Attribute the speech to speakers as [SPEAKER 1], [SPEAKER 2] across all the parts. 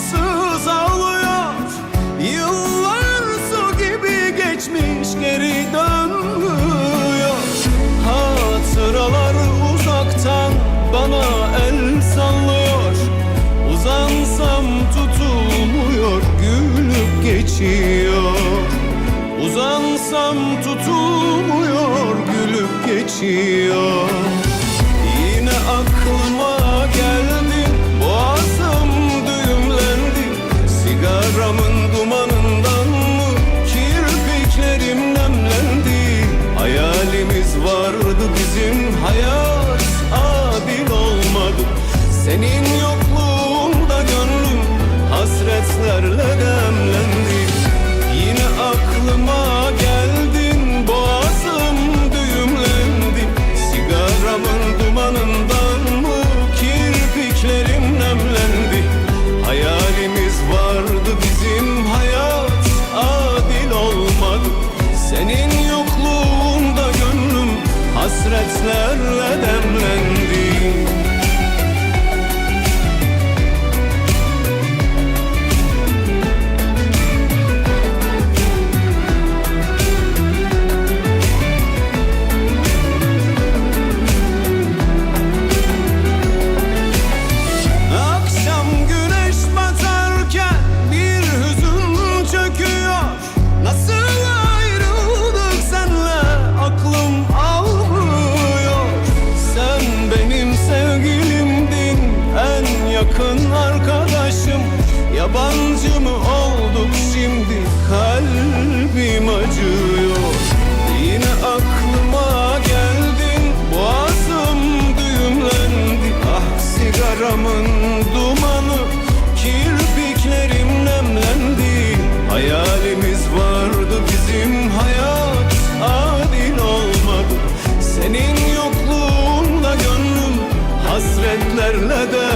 [SPEAKER 1] Ansız ağlıyor Yıllar su gibi geçmiş geri dönmüyor. Hatıralar uzaktan bana el sallıyor. Uzansam tutulmuyor gülüp geçiyor. Uzansam tutulmuyor gülüp geçiyor. Senin yokluğunda gönlüm hasretlerle demlendi yakın arkadaşım. Yabancı mı olduk şimdi? Kalbim acıyor. Yine aklıma geldin. Boğazım düğümlendi. Ah sigaramın dumanı. Kirpiklerim nemlendi. Hayalimiz vardı bizim hayat adil olmadı. Senin yokluğunla gönlüm hasretlerle demlendi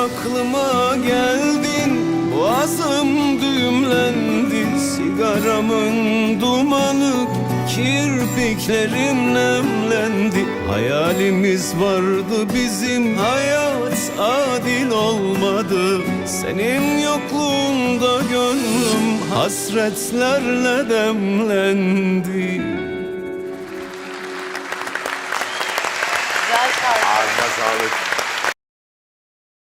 [SPEAKER 1] aklıma geldin boğazım düğümlendi Sigaramın dumanı kirpiklerim nemlendi Hayalimiz vardı bizim hayat adil olmadı Senin yokluğunda gönlüm hasretlerle demlendi
[SPEAKER 2] Güzel şarkı.
[SPEAKER 3] Ağzına sağlık.